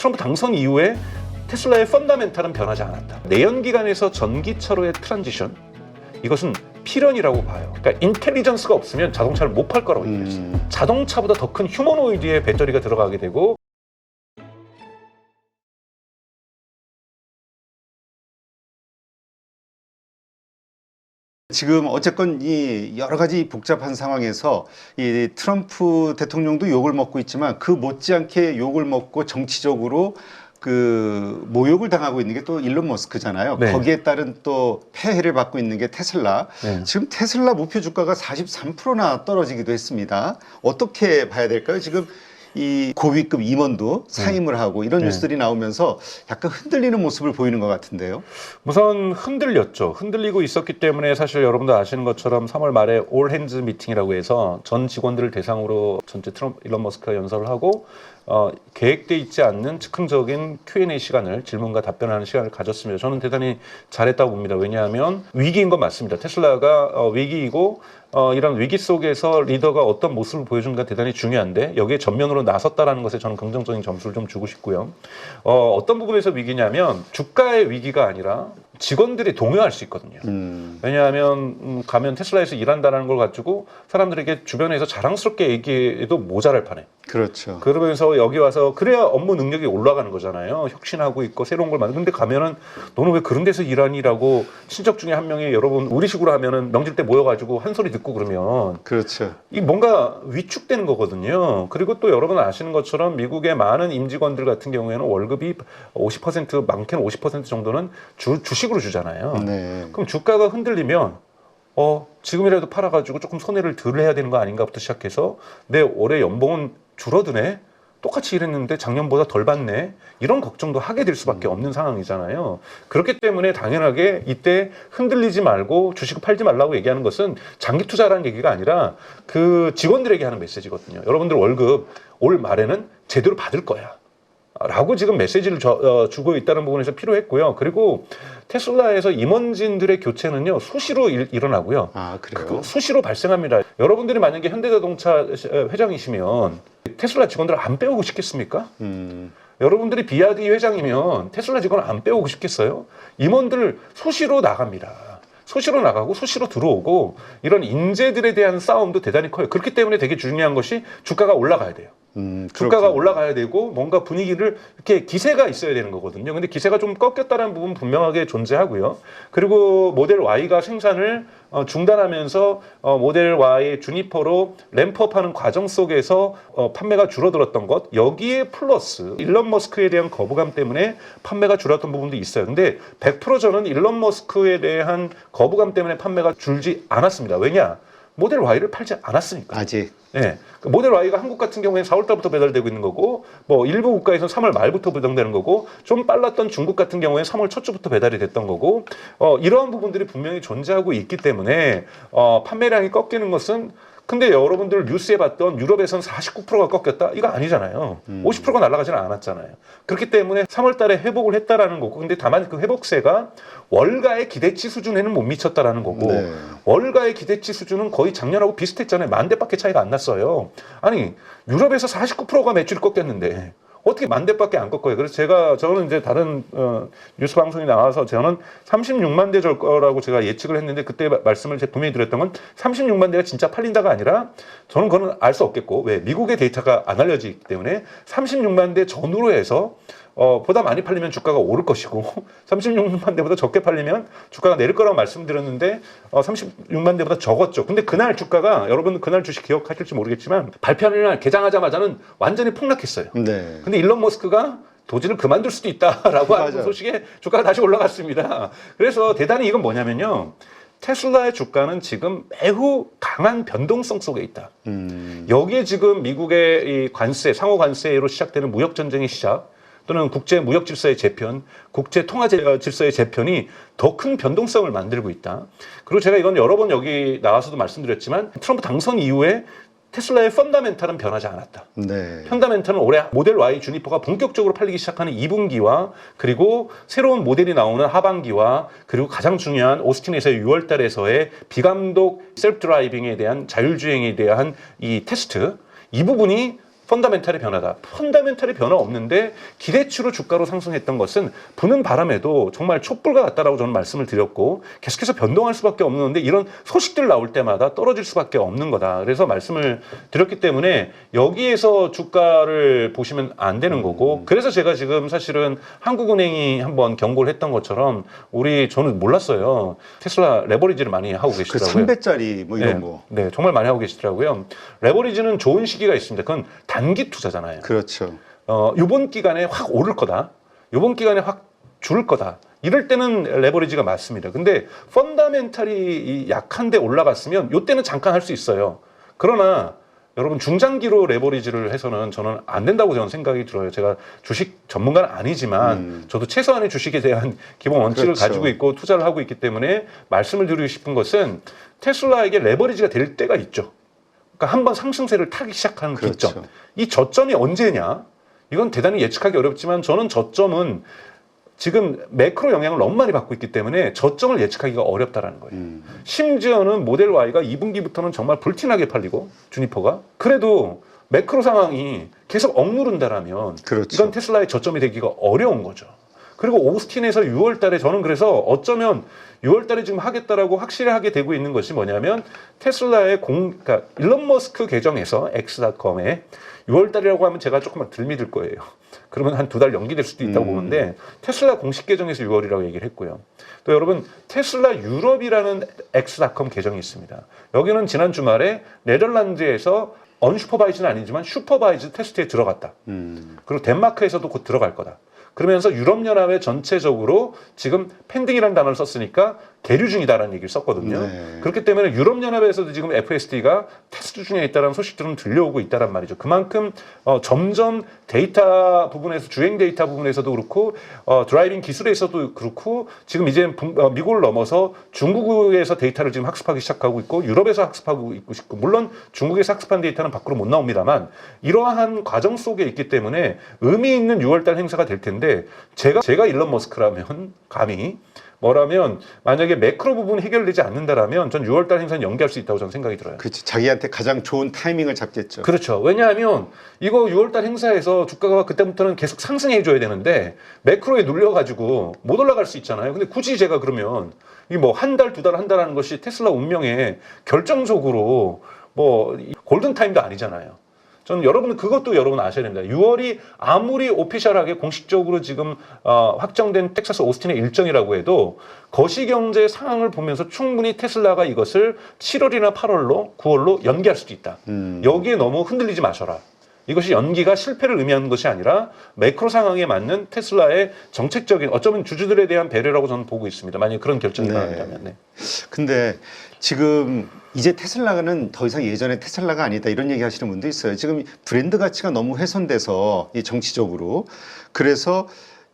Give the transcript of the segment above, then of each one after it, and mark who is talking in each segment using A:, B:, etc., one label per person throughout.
A: 트럼프 당선 이후에 테슬라의 펀다멘탈은 변하지 않았다. 내연기관에서 전기차로의 트란지션 이것은 필연이라고 봐요. 그러니까 인텔리전스가 없으면 자동차를 못 팔 거라고 얘기했어요.
B: 음,
A: 자동차보다 더 큰 휴머노이드의 배터리가 들어가게 되고
B: 지금 어쨌건 이 여러 가지 복잡한 상황에서 이 트럼프 대통령도 욕을 먹고 있지만 그 못지않게 욕을 먹고 정치적으로 그 모욕을 당하고 있는 게 또 일론 머스크잖아요.
A: 네.
B: 거기에 따른 또 폐해를 받고 있는 게 테슬라.
A: 네.
B: 지금 테슬라 목표 주가가 43%나 떨어지기도 했습니다. 어떻게 봐야 될까요? 지금 이 고위급 임원도 사임을 하고 이런
A: 네.
B: 뉴스들이 나오면서 약간 흔들리는 모습을 보이는 것 같은데요.
A: 우선 흔들렸죠. 흔들리고 있었기 때문에 사실 여러분도 아시는 것처럼 3월 말에 올 핸즈 미팅이라고 해서 전 직원들을 대상으로 전체 트럼프 일론 머스크가 연설을 하고 어, 계획돼 있지 않는 즉흥적인 Q&A 시간을 질문과 답변하는 시간을 가졌습니다. 저는 대단히 잘했다고 봅니다. 왜냐하면 위기인 건 맞습니다. 테슬라가 어, 위기이고 어, 이런 위기 속에서 리더가 어떤 모습을 보여준가 대단히 중요한데 여기에 전면으로 나섰다라는 것에 저는 긍정적인 점수를 좀 주고 싶고요. 어, 어떤 부분에서 위기냐면 주가의 위기가 아니라 직원들이 동요할 수 있거든요.
B: 음.
A: 왜냐하면 음, 가면 테슬라에서 일한다는 걸 가지고 사람들에게 주변에서 자랑스럽게 얘기해도 모자랄 판에
B: 그렇죠.
A: 그러면서 여기 와서 그래야 업무 능력이 올라가는 거잖아요. 혁신하고 있고 새로운 걸 만든. 근데 가면은 너는 왜 그런 데서 일하니라고 친척 중에 한 명이 여러분 우리식으로 하면은 명절 때 모여가지고 한 소리 듣고 그러면
B: 그렇죠.
A: 이 뭔가 위축되는 거거든요. 그리고 또 여러분 아시는 것처럼 미국의 많은 임직원들 같은 경우에는 월급이 50% 많게는 50% 정도는 주, 주식으로 주잖아요.
B: 네.
A: 그럼 주가가 흔들리면 어 지금이라도 팔아가지고 조금 손해를 덜 해야 되는 거 아닌가부터 시작해서 내 올해 연봉은 줄어드네. 똑같이 일했는데 작년보다 덜 받네. 이런 걱정도 하게 될 수밖에 없는 상황이잖아요. 그렇기 때문에 당연하게 이때 흔들리지 말고 주식을 팔지 말라고 얘기하는 것은 장기 투자라는 얘기가 아니라 그 직원들에게 하는 메시지거든요. 여러분들 월급 올 말에는 제대로 받을 거야. 라고 지금 메시지를 저- 어, 주고 있다는 부분에서 필요했고요. 그리고 테슬라에서 임원진들의 교체는요 수시로 일, 일어나고요.
B: 아 그래요.
A: 그 수시로 발생합니다. 여러분들이 만약에 현대자동차 회장이시면 테슬라 직원들 안 빼오고 싶겠습니까?
B: 음,
A: 여러분들이 비아디 회장이면 테슬라 직원 안 빼오고 싶겠어요? 임원들 수시로 나갑니다. 수시로 나가고 수시로 들어오고 이런 인재들에 대한 싸움도 대단히 커요. 그렇기 때문에 되게 중요한 것이 주가가 올라가야 돼요.
B: 음,
A: 주가가
B: 그렇군요.
A: 올라가야 되고 뭔가 분위기를 이렇게 기세가 있어야 되는 거거든요. 근데 기세가 좀 꺾였다는 부분 분명하게 존재하고요. 그리고 모델 Y가 생산을 어, 중단하면서 어, 모델 Y 주니퍼로 램프업하는 과정 속에서 어, 판매가 줄어들었던 것 여기에 플러스 일론 머스크에 대한 거부감 때문에 판매가 줄었던 부분도 있어요. 근데 100% 저는 일론 머스크에 대한 거부감 때문에 판매가 줄지 않았습니다. 왜냐? 모델 Y를 팔지 않았으니까.
B: 아직
A: 예. 그 모델 Y가 한국 같은 경우에는 4월 달부터 배달되고 있는 거고, 뭐 일부 국가에서는 3월 말부터 배달되는 거고, 좀 빨랐던 중국 같은 경우에는 3월 첫 주부터 배달이 됐던 거고, 어, 이러한 부분들이 분명히 존재하고 있기 때문에 어, 판매량이 꺾이는 것은 근데 여러분들 뉴스에 봤던 유럽에선 49%가 꺾였다? 이거 아니잖아요. 50%가 날아가지는 않았잖아요. 그렇기 때문에 3월 달에 회복을 했다라는 거고, 근데 다만 그 회복세가 월가의 기대치 수준에는 못 미쳤다라는 거고,
B: 네.
A: 월가의 기대치 수준은 거의 작년하고 비슷했잖아요. 만 대밖에 차이가 안 났어요. 아니 유럽에서 49%가 매출이 꺾였는데 어떻게 만 대밖에 안 꺾어요? 그래서 제가 저는 이제 다른 어, 뉴스 방송에 나와서 저는 36만 대 절 거라고 제가 예측을 했는데 그때 마- 말씀을 제가 분명히 드렸던 건 36만 대가 진짜 팔린다가 아니라 저는 그거는 알 수 없겠고 왜 미국의 데이터가 안 알려지기 때문에 36만 대 전후로 해서 어, 보다 많이 팔리면 주가가 오를 것이고 36만 대보다 적게 팔리면 주가가 내릴 거라고 말씀드렸는데 어, 36만 대보다 적었죠. 근데 그날 주가가 여러분 그날 주식 기억하실지 모르겠지만 발표하는 날 개장하자마자는 완전히 폭락했어요.
B: 네.
A: 근데 일론 머스크가 도지를 그만둘 수도 있다라고 하는. 소식에 주가가 다시 올라갔습니다. 그래서 대단히 이건 뭐냐면요. 테슬라의 주가는 지금 매우 강한 변동성 속에 있다.
B: 음,
A: 여기에 지금 미국의 이 관세, 상호 관세로 시작되는 무역 전쟁의 시작 또는 국제 무역 질서의 재편, 국제 통화 제- 어, 질서의 재편이 더 큰 변동성을 만들고 있다. 그리고 제가 이건 여러 번 여기 나와서도 말씀드렸지만 트럼프 당선 이후에 테슬라의 펀다멘탈은 변하지 않았다.
B: 네.
A: 펀다멘탈은 올해 모델 Y 주니퍼가 본격적으로 팔리기 시작하는 2분기와 그리고 새로운 모델이 나오는 하반기와 그리고 가장 중요한 오스틴에서의 6월 달에서의 비감독 셀프 드라이빙에 대한 자율주행에 대한 이 테스트 이 부분이 펀다멘탈의 변화다. 펀다멘탈의 변화 없는데 기대치로 주가로 상승했던 것은 부는 바람에도 정말 촛불과 같다라고 저는 말씀을 드렸고 계속해서 변동할 수밖에 없는데 이런 소식들 나올 때마다 떨어질 수밖에 없는 거다. 그래서 말씀을 드렸기 때문에 여기에서 주가를 보시면 안 되는 거고 그래서 제가 지금 사실은 한국은행이 한번 경고를 했던 것처럼 우리 저는 몰랐어요. 테슬라 레버리지를 많이 하고
B: 그
A: 계시더라고요.
B: 3배짜리 뭐 이런
A: 네,
B: 거.
A: 네, 정말 많이 하고 계시더라고요. 레버리지는 좋은 시기가 있습니다. 그건 단기 투자잖아요.
B: 그렇죠.
A: 어, 요번 기간에 확 오를 거다. 요번 기간에 확줄 거다. 이럴 때는 레버리지가 맞습니다. 근데 펀다멘탈이 이 약한데 올라갔으면 요때는 잠깐 할 수 있어요. 그러나 여러분 중장기로 레버리지를 해서는 저는 안 된다고 저는 생각이 들어요. 제가 주식 전문가는 아니지만
B: 음.
A: 저도 최소한의 주식에 대한 기본 원칙을
B: 그렇죠.
A: 가지고 있고 투자를 하고 있기 때문에 말씀을 드리고 싶은 것은 테슬라에게 레버리지가 될 때가 있죠. 그러니까 한 번 상승세를 타기 시작하는
B: 그렇죠.
A: 기점. 이 저점이 언제냐? 이건 대단히 예측하기 어렵지만 저는 저점은 지금 매크로 영향을 너무 많이 받고 있기 때문에 저점을 예측하기가 어렵다라는 거예요.
B: 음.
A: 심지어는 모델 Y가 2분기부터는 정말 불티나게 팔리고 주니퍼가 그래도 매크로 상황이 계속 억누른다라면
B: 그렇죠.
A: 이건 테슬라의 저점이 되기가 어려운 거죠. 그리고 오스틴에서 6월 달에 저는 그래서 어쩌면 6월 달에 지금 하겠다라고 확실하게 되고 있는 것이 뭐냐면 테슬라의 공, 그러니까 일론 머스크 계정에서 X.com에 6월 달이라고 하면 제가 조금만 덜 믿을 거예요. 그러면 한 두 달 연기될 수도 있다고
B: 음.
A: 보는데 테슬라 공식 계정에서 6월이라고 얘기를 했고요. 또 여러분 테슬라 유럽이라는 X.com 계정이 있습니다. 여기는 지난 주말에 네덜란드에서 언슈퍼바이즈는 아니지만 슈퍼바이즈 테스트에 들어갔다.
B: 음.
A: 그리고 덴마크에서도 곧 들어갈 거다. 그러면서 유럽연합에 전체적으로 지금 펜딩이라는 단어를 썼으니까 계류 중이다라는 얘기를 썼거든요.
B: 네.
A: 그렇기 때문에 유럽연합에서도 지금 FSD가 테스트 중에 있다는 소식들은 들려오고 있다란 말이죠. 그만큼 어, 점점 데이터 부분에서 주행 데이터 부분에서도 그렇고 어, 드라이빙 기술에서도 그렇고 지금 이제 분- 어, 미국을 넘어서 중국에서 데이터를 지금 학습하기 시작하고 있고 유럽에서 학습하고 있고 싶고 물론 중국에서 학습한 데이터는 밖으로 못 나옵니다만 이러한 과정 속에 있기 때문에 의미 있는 6월달 행사가 될 텐데 제가 제가 일론 머스크라면 감히 뭐라면 만약에 매크로 부분이 해결되지 않는다라면 전 6월달 행사는 연기할 수 있다고 저는 생각이 들어요.
B: 그렇지. 자기한테 가장 좋은 타이밍을 잡겠죠.
A: 그렇죠. 왜냐하면 이거 6월달 행사에서 주가가 그때부터는 계속 상승해 줘야 되는데 매크로에 눌려가지고 못 올라갈 수 있잖아요. 근데 굳이 제가 그러면 이 뭐 한 달, 두 달, 한 달 하는 것이 테슬라 운명에 결정적으로 뭐 골든 타임도 아니잖아요. 저는 여러분 그것도 여러분 아셔야 됩니다. 6월이 아무리 오피셜하게 공식적으로 지금 어, 확정된 텍사스 오스틴의 일정이라고 해도 거시경제 상황을 보면서 충분히 테슬라가 이것을 7월이나 8월로 9월로 연기할 수도 있다.
B: 음.
A: 여기에 너무 흔들리지 마셔라. 이것이 연기가 실패를 의미하는 것이 아니라 매크로 상황에 맞는 테슬라의 정책적인 어쩌면 주주들에 대한 배려라고 저는 보고 있습니다. 만약 그런 결정이
B: 네.
A: 나온다면. 네.
B: 근데 지금 이제 테슬라는 더 이상 예전에 테슬라가 아니다 이런 얘기 하시는 분도 있어요. 지금 브랜드 가치가 너무 훼손돼서 이 정치적으로 그래서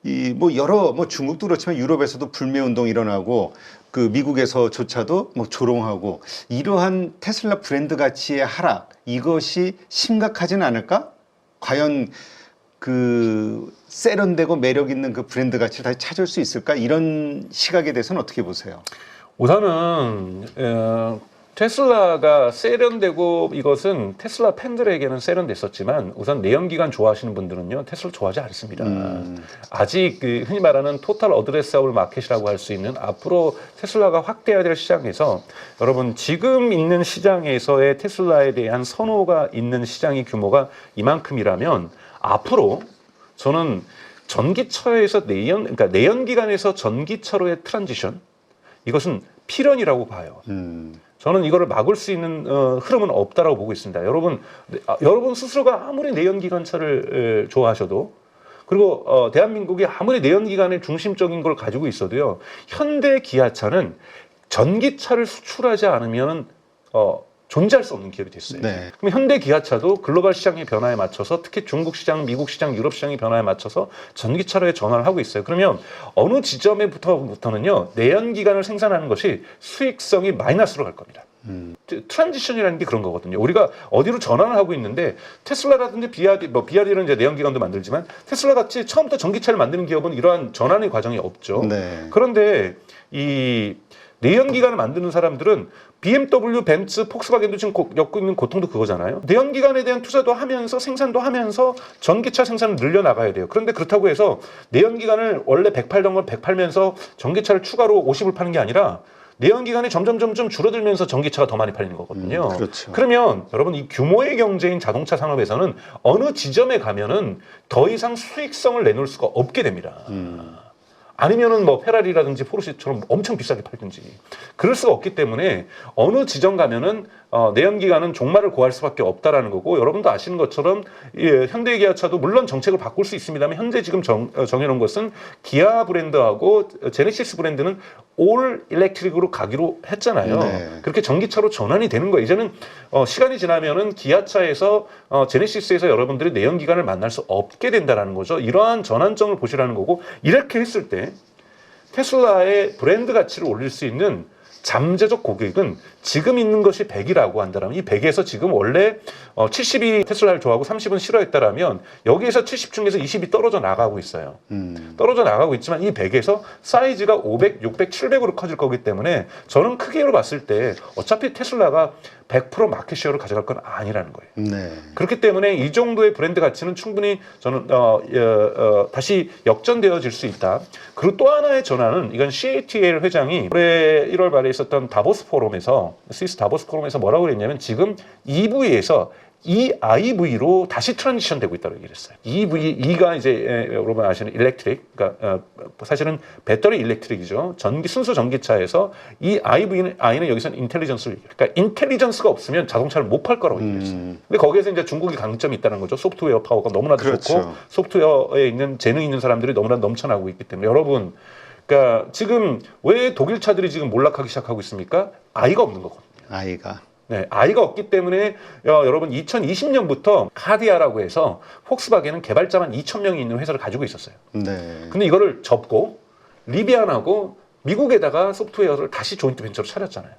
B: 이 뭐 여러 뭐 중국도 그렇지만 유럽에서도 불매 운동 일어나고 그 미국에서조차도 뭐 조롱하고 이러한 테슬라 브랜드 가치의 하락 이것이 심각하진 않을까? 과연 그 세련되고 매력 있는 그 브랜드 가치를 다시 찾을 수 있을까? 이런 시각에 대해서는 어떻게 보세요?
A: 우선은 어, 테슬라가 세련되고 이것은 테슬라 팬들에게는 세련됐었지만 우선 내연기관 좋아하시는 분들은요 테슬라 좋아하지 않습니다.
B: 음.
A: 아직 그 흔히 말하는 토탈 어드레스able 마켓이라고 할 수 있는 앞으로 테슬라가 확대해야 될 시장에서 여러분 지금 있는 시장에서의 테슬라에 대한 선호가 있는 시장의 규모가 이만큼이라면 앞으로 저는 전기차에서 내연 그러니까 내연기관에서 전기차로의 트란지션 이것은 필연이라고 봐요.
B: 음.
A: 저는 이거를 막을 수 있는 어, 흐름은 없다라고 보고 있습니다. 여러분, 네, 아, 여러분 스스로가 아무리 내연 기관차를 에, 좋아하셔도 그리고 어, 대한민국이 아무리 내연기관의 중심적인 걸 가지고 있어도요, 현대 기아차는 전기차를 수출하지 않으면 어, 존재할 수 없는 기업이 됐어요.
B: 네.
A: 그럼 현대 기아차도 글로벌 시장의 변화에 맞춰서 특히 중국 시장, 미국 시장, 유럽 시장의 변화에 맞춰서 전기차로에 전환을 하고 있어요. 그러면 어느 지점에부터부터는요 내연 기관을 생산하는 것이 수익성이 마이너스로 갈 겁니다.
B: 음.
A: 트란지션이라는 게 그런 거거든요. 우리가 어디로 전환을 하고 있는데 테슬라라든지 비아디, 뭐 비아디는 이제 내연기관도 만들지만 테슬라 같이 처음부터 전기차를 만드는 기업은 이러한 전환의 과정이 없죠.
B: 네.
A: 그런데 이 내연기관을 만드는 사람들은 BMW, 벤츠, 폭스바겐도 지금 고- 겪고 있는 고통도 그거잖아요. 내연기관에 대한 투자도 하면서 생산도 하면서 전기차 생산을 늘려 나가야 돼요. 그런데 그렇다고 해서 내연기관을 원래 100 팔던 걸 100 팔면서 전기차를 추가로 50을 파는 게 아니라 내연기관이 점점 점점 줄어들면서 전기차가 더 많이 팔리는 거거든요.
B: 음, 그렇죠.
A: 그러면 여러분 이 규모의 경제인 자동차 산업에서는 어느 지점에 가면은 더 이상 수익성을 내놓을 수가 없게 됩니다.
B: 음.
A: 아니면은 뭐 페라리라든지 포르쉐처럼 엄청 비싸게 팔든지. 그럴 수가 없기 때문에 어느 지점 가면은 어, 내연 기관은 종말을 고할 수밖에 없다라는 거고 여러분도 아시는 것처럼 예, 현대 기아차도 물론 정책을 바꿀 수 있습니다만 현재 지금 정, 어, 정해놓은 것은 기아 브랜드하고 제네시스 브랜드는 올 일렉트릭으로 가기로 했잖아요.
B: 네.
A: 그렇게 전기차로 전환이 되는 거예요. 이제는 어, 시간이 지나면은 기아차에서 어, 제네시스에서 여러분들이 내연 기관을 만날 수 없게 된다라는 거죠. 이러한 전환점을 보시라는 거고 이렇게 했을 때 테슬라의 브랜드 가치를 올릴 수 있는 잠재적 고객은 지금 있는 것이 100이라고 한다면 이 100에서 지금 원래 어, 70이 테슬라를 좋아하고 30은 싫어했다라면 여기에서 70 중에서 20이 떨어져 나가고 있어요.
B: 음.
A: 떨어져 나가고 있지만 이 100에서 사이즈가 500, 600, 700으로 커질 거기 때문에 저는 크게로 봤을 때 어차피 테슬라가 100% 마켓쉐어를 가져갈 건 아니라는 거예요.
B: 네.
A: 그렇기 때문에 이 정도의 브랜드 가치는 충분히 저는 어, 어, 어, 다시 역전되어질 수 있다. 그리고 또 하나의 전환은 이건 CATL 회장이 올해 1월 말에 있었던 다보스 포럼에서 스위스 다보스 포럼에서 뭐라고 그랬냐면 지금 EV에서 EIV로 다시 트랜지션 되고 있다고 얘기를 했어요. EV, E가 이제 에, 여러분 아시는 일렉트릭, 그러니까 어, 사실은 배터리 일렉트릭이죠. 전기 순수 전기차에서 이 IV는 I는 여기서는 인텔리전스를 얘기해요. 그러니까 인텔리전스가 없으면 자동차를 못 팔 거라고 얘기했어요.
B: 음.
A: 근데 거기에서 이제 중국이 강점이 있다는 거죠. 소프트웨어 파워가 너무나도
B: 그렇죠.
A: 좋고 소프트웨어에 있는 재능 있는 사람들이 너무나 넘쳐나고 있기 때문에 여러분, 그러니까 지금 왜 독일 차들이 지금 몰락하기 시작하고 있습니까? 아이가 없는 거거든요.
B: 아이가.
A: 네, 아이가 없기 때문에 어, 여러분 2020년부터 카디아라고 해서 폭스바겐은 개발자만 2천 명이 있는 회사를 가지고 있었어요.
B: 네.
A: 근데 이거를 접고 리비안하고 미국에다가 소프트웨어를 다시 조인트 벤처로 차렸잖아요.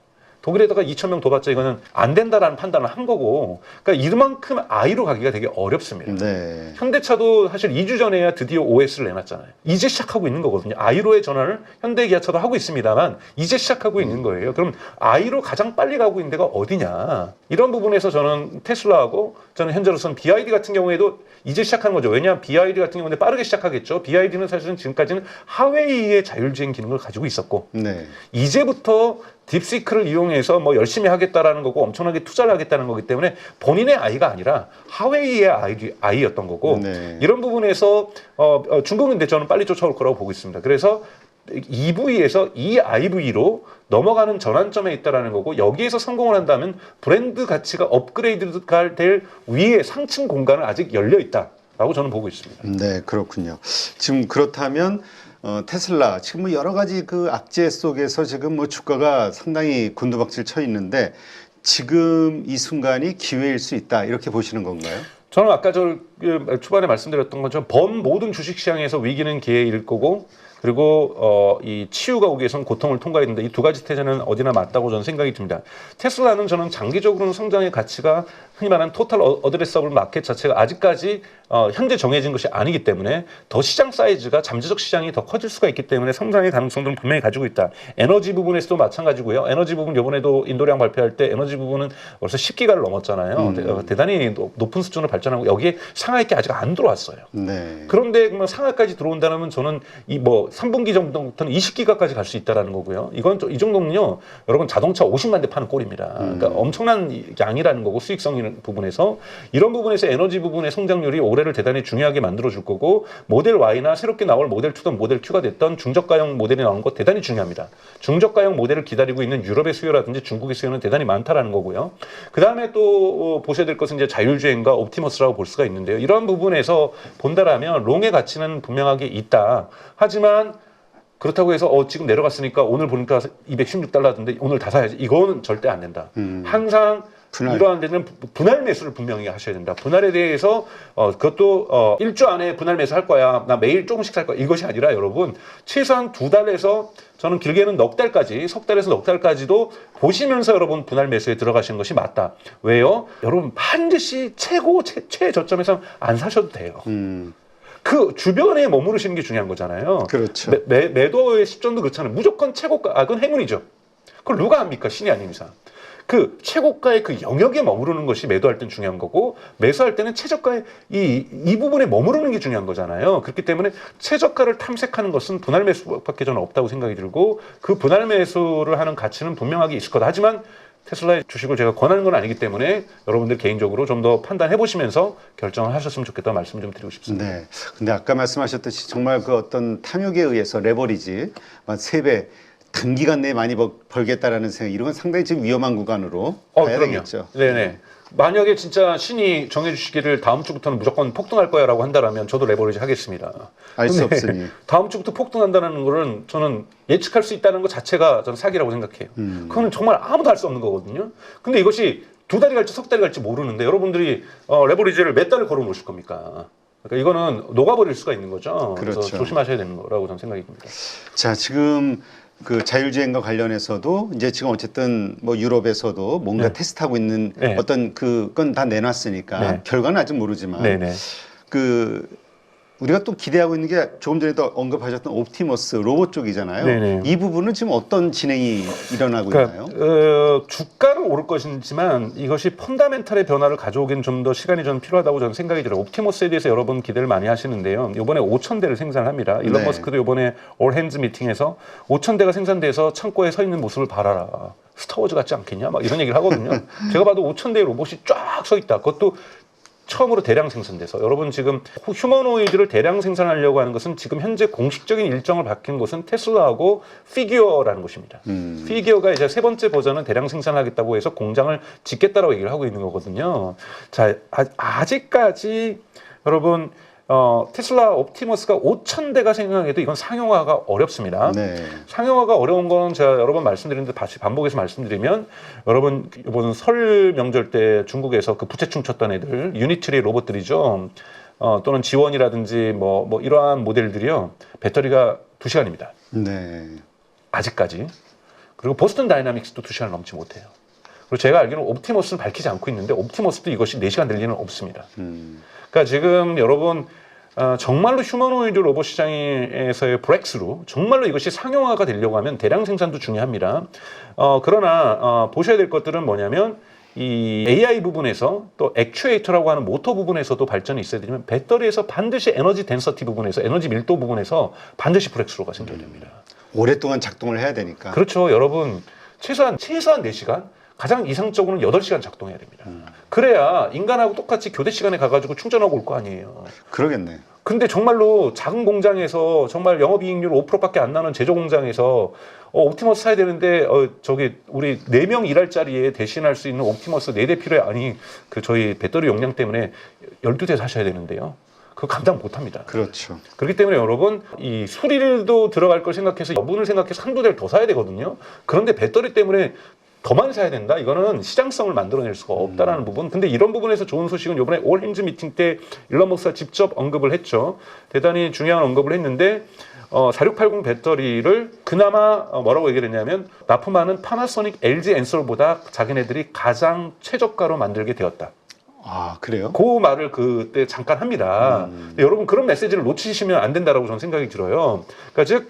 A: 독일에다가 2천 명더 받자 이거는 안 된다라는 판단을 한 거고, 그러니까 이만큼 아이로 가기가 되게 어렵습니다.
B: 네.
A: 현대차도 사실 2주 전에야 드디어 OS를 내놨잖아요. 이제 시작하고 있는 거거든요. 아이로의 전환을 현대기아차도 하고 있습니다만 이제 시작하고 있는 거예요. 그럼 아이로 가장 빨리 가고 있는 데가 어디냐? 이런 부분에서 저는 테슬라하고 저는 현재로서는 BID 같은 경우에도 이제 시작하는 거죠. 왜냐하면 BID 같은 경우는 빠르게 시작하겠죠. BID는 사실은 지금까지는 하웨이의 자율주행 기능을 가지고 있었고
B: 네.
A: 이제부터 딥시크를 이용해서 뭐 열심히 하겠다라는 거고 엄청나게 투자를 하겠다는 거기 때문에 본인의 아이가 아니라 하웨이의 아이, 아이였던 거고
B: 네.
A: 이런 부분에서 어, 어, 중국은 근데 저는 빨리 쫓아올 거라고 보고 있습니다. 그래서 EV에서 EIV로 넘어가는 전환점에 있다라는 거고 여기에서 성공을 한다면 브랜드 가치가 업그레이드가 될 위에 상층 공간은 아직 열려 있다라고 저는 보고 있습니다.
B: 네, 그렇군요. 지금 그렇다면 어, 테슬라 지금 뭐 여러 가지 그 악재 속에서 지금 뭐 주가가 상당히 곤두박질 쳐 있는데 지금 이 순간이 기회일 수 있다 이렇게 보시는 건가요?
A: 저는 아까 저 그, 초반에 말씀드렸던 것처럼 범 모든 주식 시장에서 위기는 기회일 거고 그리고 어, 이 치유가 오기 위해서는 고통을 된다. 이두 가지 태세는 어디나 맞다고 저는 생각이 듭니다. 테슬라는 저는 장기적으로는 성장의 가치가 흔히 말하는 토탈 어- 어드레서블 마켓 자체가 아직까지 어, 현재 정해진 것이 아니기 때문에 더 시장 사이즈가 잠재적 시장이 더 커질 수가 있기 때문에 성장의 가능성들은 분명히 가지고 있다. 에너지 부분에서도 마찬가지고요. 에너지 부분 이번에도 인도량 발표할 때 에너지 부분은 벌써 10기가를 넘었잖아요. 대- 어, 대단히 높- 높은 수준을 발전하고 여기에 상하이게 아직 안 들어왔어요.
B: 네.
A: 그런데 그러면 상하까지 들어온다면 저는 이 뭐 3분기 정도부터는 20기가까지 갈 수 있다라는 거고요. 이건 좀- 이 정도면요, 여러분 자동차 50만 대 파는 꼴입니다. 그러니까 엄청난 이- 양이라는 거고 수익성 부분에서 이런 부분에서 에너지 부분의 성장률이 올해를 대단히 중요하게 만들어 줄 거고 모델 Y나 새롭게 나올 모델 2든 모델 Q가 됐던 중저가형 모델이 나오는 거 대단히 중요합니다. 중저가형 모델을 기다리고 있는 유럽의 수요라든지 중국의 수요는 대단히 많다라는 거고요. 그 다음에 또 어, 보셔야 될 것은 이제 자율주행과 옵티머스라고 볼 수가 있는데요. 이런 부분에서 본다라면 롱의 가치는 분명하게 있다. 하지만 그렇다고 해서 어 지금 내려갔으니까 오늘 보니까 216달러던데 오늘 다 사야지. 이거는 절대 안 된다.
B: 음.
A: 항상
B: 분할.
A: 이러한 데는 부- 분할 매수를 분명히 하셔야 된다. 분할에 대해서 어 그것도 어 1주 안에 분할 매수 할 거야. 나 매일 조금씩 살 거야. 이것이 아니라 여러분 최소한 두 달에서 저는 길게는 넉 달까지 석 달에서 넉 달까지도 보시면서 여러분 분할 매수에 들어가시는 것이 맞다. 왜요? 여러분 반드시 최고 최, 최저점에서 안 사셔도 돼요.
B: 음,
A: 그 주변에 머무르시는 게 중요한 거잖아요.
B: 그렇죠.
A: 매, 매, 매도의 시점도 그렇잖아요. 무조건 최고가, 아, 그건 행운이죠. 그걸 누가 합니까? 신이 아닌 이상. 그 최고가의 그 영역에 머무르는 것이 매도할 땐 중요한 거고 매수할 때는 최저가의 이, 이 부분에 머무르는 게 중요한 거잖아요. 그렇기 때문에 최저가를 탐색하는 것은 분할 매수밖에 저는 없다고 생각이 들고 그 분할 매수를 하는 가치는 분명하게 있을 거다. 하지만 테슬라의 주식을 제가 권하는 건 아니기 때문에 여러분들 개인적으로 좀 더 판단해 보시면서 결정을 하셨으면 좋겠다 말씀 좀 드리고 싶습니다.
B: 네. 근데 아까 말씀하셨듯이 정말 그 어떤 탐욕에 의해서 레버리지 한세배 단기간 내에 많이 벌- 벌겠다라는 생각 이런 건 상당히 지금 위험한 구간으로
A: 어,
B: 가야
A: 그럼요.
B: 되겠죠.
A: 네네. 만약에 진짜 신이 정해주시기를 다음 주부터는 무조건 폭등할 거야라고 한다라면 저도 레버리지 하겠습니다.
B: 알 수 없으니.
A: 다음 주부터 폭등한다는 거는 저는 예측할 수 있다는 것 자체가 저는 사기라고 생각해요.
B: 음.
A: 그거는 정말 아무도 할수 없는 거거든요. 근데 이것이 두 달이 갈지 석 달이 갈지 모르는데 여러분들이 어, 레버리지를 몇 달을 걸어 놓으실 겁니까? 그러니까 이거는 녹아버릴 수가 있는 거죠. 그래서
B: 그렇죠.
A: 조심하셔야 되는 거라고 저는 생각이 듭니다.
B: 자, 지금 그 자율주행과 관련해서도 이제 지금 어쨌든 뭐 유럽에서도 뭔가
A: 네.
B: 테스트하고 있는
A: 네.
B: 어떤 그건 다 내놨으니까
A: 네.
B: 결과는 아직 모르지만
A: 네 네.
B: 그 우리가 또 기대하고 있는 게 조금 전에도 언급하셨던 옵티머스 로봇 쪽이잖아요.
A: 네네.
B: 이 부분은 지금 어떤 진행이 일어나고
A: 그러니까
B: 있나요?
A: 어, 주가는 오를 것이지만 이것이 펀다멘탈의 변화를 가져오기는 좀더 시간이 좀 필요하다고 저는 생각이 들어요. 옵티머스에 대해서 여러분 기대를 많이 하시는데요. 이번에 5천 대를 생산합니다. 일론
B: 네.
A: 머스크도 이번에 올 핸즈 미팅에서 5천 대가 생산돼서 창고에 서 있는 모습을 봐라라. 스타워즈 같지 않겠냐? 막 이런 얘기를 하거든요. 제가 봐도 5천 대의 로봇이 쫙 서 있다. 그것도 처음으로 대량 생산돼서 여러분 지금 휴머노이드를 대량 생산하려고 하는 것은 지금 현재 공식적인 일정을 밝힌 곳은 테슬라하고 피규어라는 곳입니다.
B: 음.
A: 피규어가 이제 세 번째 버전은 대량 생산하겠다고 해서 공장을 짓겠다라고 얘기를 하고 있는 거거든요. 자, 아, 직까지 여러분 어, 테슬라 옵티머스가 5천 대가 생각해도 이건 상용화가 어렵습니다.
B: 네.
A: 상용화가 어려운 건 제가 여러 번 말씀드렸는데 다시 반복해서 말씀드리면 여러분 이번 설 명절 때 중국에서 그 부채춤 췄던 애들 유니트리 로봇들이죠. 어, 또는 지원이라든지 뭐, 뭐 이러한 모델들이요. 배터리가 2시간입니다.
B: 네.
A: 아직까지. 그리고 보스턴 다이나믹스도 2시간을 넘지 못해요. 그리고 제가 알기로는 옵티머스는 밝히지 않고 있는데 옵티머스도 이것이 4시간 될 리는 없습니다.
B: 음.
A: 그러니까 지금 여러분 어, 정말로 휴머노이드 로봇 시장에서의 브렉스루 정말로 이것이 상용화가 되려고 하면 대량 생산도 중요합니다. 어, 그러나 어, 보셔야 될 것들은 뭐냐면 이 AI 부분에서 또 액추에이터라고 하는 모터 부분에서도 발전이 있어야 되지만 배터리에서 반드시 에너지 덴서티 부분에서 에너지 밀도 부분에서 반드시 브렉스루가 생겨야 됩니다.
B: 오랫동안 작동을 해야 되니까.
A: 그렇죠. 여러분 최소한 최소한 4시간 가장 이상적으로는 8시간 작동해야 됩니다. 그래야 인간하고 똑같이 교대 시간에 가가지고 충전하고 올 거 아니에요.
B: 그러겠네.
A: 근데 정말로 작은 공장에서 정말 영업이익률 5%밖에 안 나는 제조 공장에서 어, 옵티머스 사야 되는데 어, 저기 우리 4명 일할 자리에 대신할 수 있는 옵티머스 4대 필요해 아니 그 저희 배터리 용량 때문에 12대 사셔야 되는데요. 그거 감당 못 합니다.
B: 그렇죠.
A: 그렇기 때문에 여러분 이 수리도 들어갈 걸 생각해서 여분을 생각해서 한두 대를 더 사야 되거든요. 그런데 배터리 때문에 더 많이 사야 된다. 이거는 시장성을 만들어낼 수가 없다라는 부분. 근데 이런 부분에서 좋은 소식은 이번에 올 핸즈 미팅 때 일론 머스크가 직접 언급을 했죠. 대단히 중요한 언급을 했는데 어, 4680 배터리를 그나마 어, 뭐라고 얘기를 했냐면 납품하는 파나소닉 LG 엔솔보다 자기네들이 가장 최저가로 만들게 되었다.
B: 아, 그래요?
A: 그 말을 그때 잠깐 합니다.
B: 음.
A: 여러분 그런 메시지를 놓치시면 안 된다라고 저는 생각이 들어요. 그러니까 즉,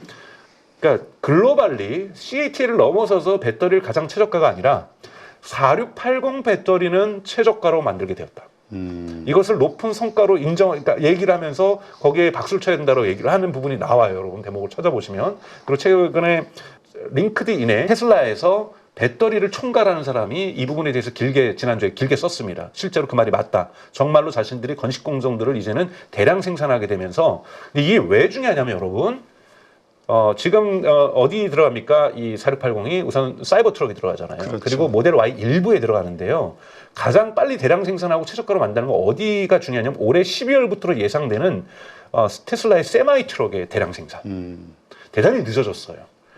A: 그러니까 글로벌리 CATL을 넘어서서 배터리를 가장 최저가가 아니라 4680 배터리는 최저가로 만들게 되었다.
B: 음.
A: 이것을 높은 성과로 인정, 그러니까 얘기를 하면서 거기에 박수를 쳐야 된다고 얘기를 하는 부분이 나와요. 여러분 대목을 찾아보시면. 그리고 최근에 링크드인에 테슬라에서 배터리를 총괄하는 사람이 이 부분에 대해서 길게 지난주에 길게 썼습니다. 실제로 그 말이 맞다. 정말로 자신들이 건식 공정들을 이제는 대량 생산하게 되면서 이게 왜 중요하냐면 여러분 어, 지금 어, 디 들어갑니까? 이 4680이 우선 사이버 트럭이 들어가잖아요.
B: 그렇죠.
A: 그리고 모델 Y 일부에 들어가는데요. 가장 빨리 대량 생산하고 최저가로 만드는 거 어디가 중요하냐면 올해 12월부터 예상되는 어, 테슬라의 세마이 트럭의 대량 생산.
B: 음.
A: 대단히 늦어졌어요.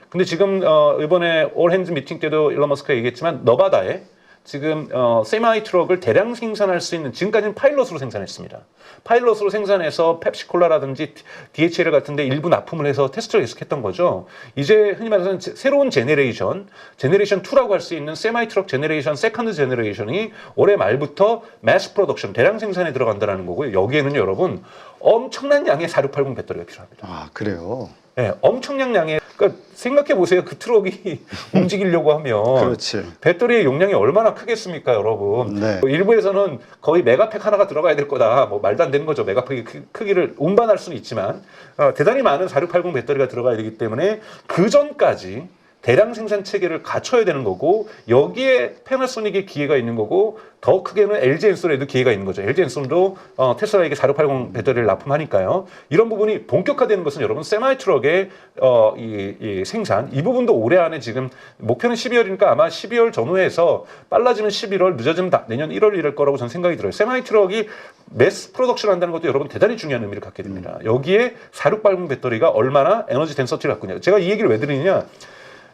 A: 근데 지금 어, 이번에 올 핸즈 미팅 때도 일론 머스크가 얘기했지만 너바다에 지금 어, 세마이 트럭을 대량 생산할 수 있는 지금까지는 파일럿으로 생산했습니다. 파일럿으로 생산해서 펩시콜라라든지 DHL 같은데 일부 납품을 해서 테스트를 계속했던 거죠. 이제 흔히 제- 새로운 제네레이션, 제네레이션 2라고 할 수 있는 세마이 트럭 제네레이션 세컨드 제네레이션이 올해 말부터 매스 프로덕션 대량 생산에 들어간다는 거고요. 여기에는 여러분 엄청난 양의 4680 배터리가 필요합니다.
B: 아, 그래요.
A: 네, 엄청난 양의 그러니까 생각해 보세요. 그 트럭이 움직이려고 하면
B: 그렇지.
A: 배터리의 용량이 얼마나 크겠습니까, 여러분?
B: 네.
A: 뭐 일부에서는 거의 메가팩 하나가 들어가야 될 거다. 뭐 말도 안 되는 거죠. 메가팩의 크- 크기를 운반할 수는 있지만 어, 대단히 많은 4680 배터리가 들어가야 되기 때문에 그 전까지 대량 생산 체계를 갖춰야 되는 거고 여기에 패나소닉의 기회가 있는 거고 더 크게는 LG 엔솔에도 기회가 있는 거죠. LG 엔솔도 어, 테슬라에게 4680 배터리를 납품하니까요. 이런 부분이 본격화되는 것은 여러분 세마이 트럭의 어, 이, 이 생산 이 부분도 올해 안에 지금 목표는 12월이니까 아마 12월 전후에서 빨라지면 11월 늦어지면 다 내년 1월 이럴 거라고 저는 생각이 들어요. 세마이 트럭이 매스 프로덕션 한다는 것도 여러분 대단히 중요한 의미를 갖게 됩니다. 여기에 4680 배터리가 얼마나 에너지 덴서티를 갖고 있냐. 제가 이 얘기를 왜 드리느냐.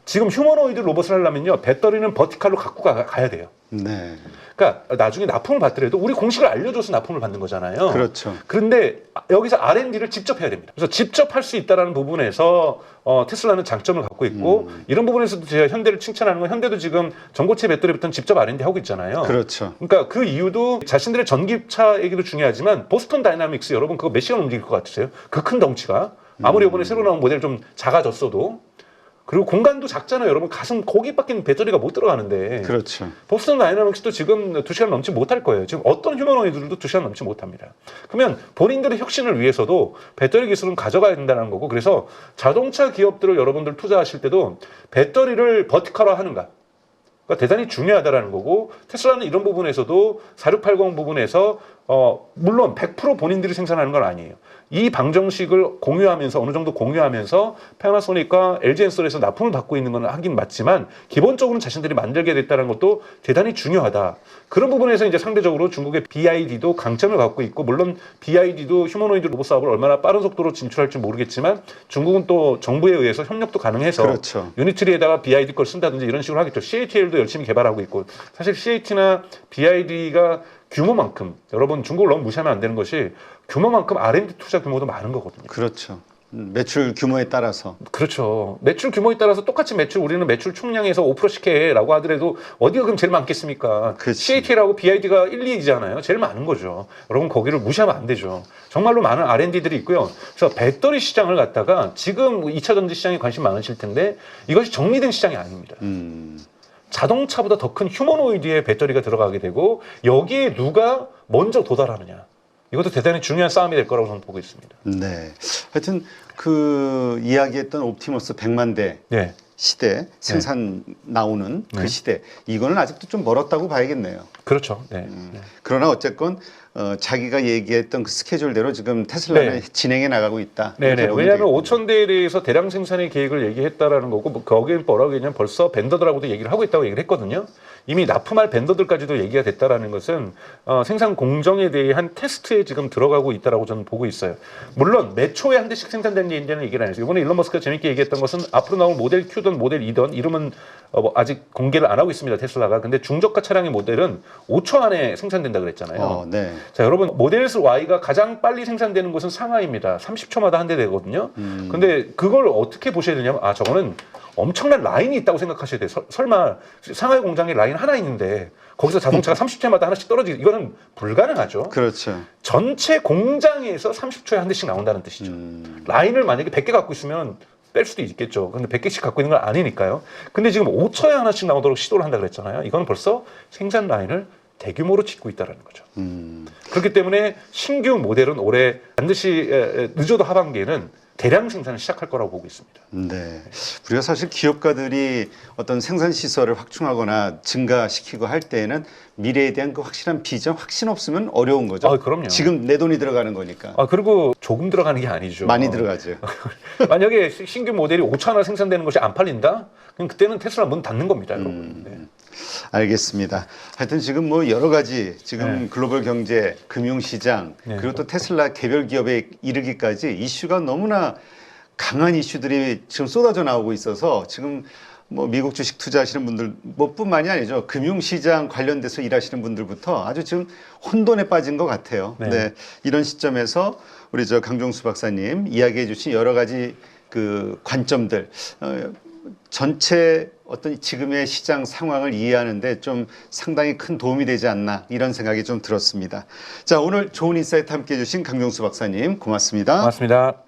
A: 지금 휴머노이드 로봇을 하려면요. 배터리는 버티칼로 갖고 가, 가야 돼요.
B: 네.
A: 그러니까 나중에 납품을 받더라도 우리 공식을 알려줘서 납품을 받는 거잖아요.
B: 그렇죠.
A: 그런데 여기서 R&D를 직접 해야 됩니다. 그래서 직접 할 수 있다라는 부분에서 어, 테슬라는 장점을 갖고 있고
B: 음.
A: 이런 부분에서도 제가 현대를 칭찬하는 건 현대도 지금 전고체 배터리부터는 직접 R&D 하고 있잖아요.
B: 그렇죠.
A: 그러니까 그 이유도 자신들의 전기차 얘기도 중요하지만 보스턴 다이나믹스 여러분 그거 몇 시간 움직일 것 같으세요? 그 큰 덩치가 아무리 이번에 새로 나온 모델 좀 작아졌어도 그리고 공간도 작잖아요. 여러분 가슴 거기밖에 배터리가 못 들어가는데
B: 그렇죠.
A: 보스턴 다이나믹스도 지금 2시간 넘지 못할 거예요. 지금 어떤 휴머노이드들도 2시간 넘지 못합니다. 그러면 본인들의 혁신을 위해서도 배터리 기술은 가져가야 된다는 거고 그래서 자동차 기업들을 여러분들 투자하실 때도 배터리를 버티컬화 하는가 가 대단히 중요하다라는 거고 테슬라는 이런 부분에서도 4680 부분에서 어 물론 100% 본인들이 생산하는 건 아니에요. 이 방정식을 공유하면서 어느 정도 공유하면서 패나소닉과 LG 엔솔에서 납품을 받고 있는 건 하긴 맞지만 기본적으로는 자신들이 만들게 됐다는 것도 대단히 중요하다. 그런 부분에서 이제 상대적으로 중국의 BID도 강점을 갖고 있고 물론 BID도 휴머노이드 로봇 사업을 얼마나 빠른 속도로 진출할지 모르겠지만 중국은 또 정부에 의해서 협력도 가능해서
B: 그렇죠.
A: 유니트리에다가 BID 걸 쓴다든지 이런 식으로 하겠죠. CATL도 열심히 개발하고 있고 사실 CAT나 BID가 규모만큼 여러분 중국을 너무 무시하면 안 되는 것이 규모만큼 R&D 투자 규모도 많은 거거든요.
B: 그렇죠. 음, 매출 규모에 따라서
A: 그렇죠. 매출 규모에 따라서 똑같이 매출 우리는 매출 총량에서 5%씩 해라고 하더라도 어디가 그럼 제일 많겠습니까?
B: 그치.
A: CAT라고 BID가 1, 2이잖아요. 제일 많은 거죠. 여러분 거기를 무시하면 안 되죠. 정말로 많은 R&D들이 있고요. 그래서 배터리 시장을 갖다가 지금 2차 전지 시장에 관심 많으실 텐데 이것이 정리된 시장이 아닙니다.
B: 음,
A: 자동차보다 더 큰 휴머노이드의 배터리가 들어가게 되고 여기에 누가 먼저 도달하느냐. 이것도 대단히 중요한 싸움이 될 거라고 저는 보고 있습니다.
B: 네. 하여튼 그 이야기했던 옵티머스 100만 대
A: 네.
B: 시대 생산 나오는
A: 네.
B: 그 시대 이거는 아직도 좀 멀었다고 봐야겠네요.
A: 그렇죠. 네.
B: 음.
A: 네.
B: 그러나 어쨌건 어, 자기가 얘기했던 그 스케줄대로 지금 테슬라는
A: 네.
B: 진행해 나가고 있다.
A: 네네. 왜냐하면
B: 되겠군요.
A: 5천 대에 대해서 대량 생산의 계획을 얘기했다라는 거고 뭐 거기에 뭐라고 했냐면 벌써 벤더들하고도 얘기를 하고 있다고 얘기를 했거든요. 이미 납품할 벤더들까지도 얘기가 됐다라는 것은 어, 생산 공정에 대한 테스트에 지금 들어가고 있다라고 저는 보고 있어요. 물론 매 초에 한 대씩 생산되는 얘기는 얘기를 안 했어요. 이번에 일론 머스크가 재밌게 얘기했던 것은 앞으로 나올 모델 Q든 모델 E든 이름은 어, 뭐 아직 공개를 안 하고 있습니다. 테슬라가. 근데 중저가 차량의 모델은 5초 안에 생산된다 그랬잖아요.
B: 어, 네.
A: 자, 여러분 모델 Y가 가장 빨리 생산되는 곳은 상하이입니다. 30초마다 한 대 되거든요.
B: 음.
A: 근데 그걸 어떻게 보셔야 되냐면 아 저거는 엄청난 라인이 있다고 생각하셔야 돼요. 설- 설마 상하이 공장에 라인 하나 있는데 거기서 자동차가 30초마다 하나씩 떨어지기 이거는 불가능하죠.
B: 그렇죠.
A: 전체 공장에서 30초에 한 대씩 나온다는 뜻이죠.
B: 음,
A: 라인을 만약에 100개 갖고 있으면 뺄 수도 있겠죠. 근데 100개씩 갖고 있는 건 아니니까요. 근데 지금 5초에 하나씩 나오도록 시도를 한다 그랬잖아요. 이거는 벌써 생산 라인을 대규모로 짓고 있다라는 거죠.
B: 음,
A: 그렇기 때문에 신규 모델은 올해 반드시 늦어도 하반기에는 대량 생산을 시작할 거라고 보고 있습니다.
B: 네. 우리가 사실 기업가들이 어떤 생산 시설을 확충하거나 증가시키고 할 때에는 미래에 대한 그 확실한 비전, 확신 없으면 어려운 거죠.
A: 아, 그럼요.
B: 지금 내 돈이 들어가는 거니까.
A: 아 그리고 조금 들어가는 게 아니죠.
B: 많이 들어가죠.
A: 만약에 시- 신규 모델이 5천 하나 생산되는 것이 안 팔린다? 그럼 그때는 테슬라 문 닫는 겁니다, 여러분.
B: 음.
A: 네.
B: 알겠습니다. 하여튼 지금 뭐 여러 가지 지금
A: 네.
B: 글로벌 경제, 금융 시장
A: 네.
B: 그리고 또 테슬라 개별 기업에 이르기까지 이슈가 너무나 강한 이슈들이 지금 쏟아져 나오고 있어서 지금 뭐 미국 주식 투자하시는 분들 뭐뿐만이 아니죠. 금융 시장 관련돼서 일하시는 분들부터 아주 지금 혼돈에 빠진 것 같아요.
A: 네.
B: 네. 이런 시점에서 우리 저 강종수 박사님 이야기해 주신 여러 가지 그 관점들 어, 전체 어떤 지금의 시장 상황을 이해하는데 좀 상당히 큰 도움이 되지 않나 이런 생각이 좀 들었습니다. 자 오늘 좋은 인사이트 함께해 주신 강종수 박사님 고맙습니다.
A: 고맙습니다.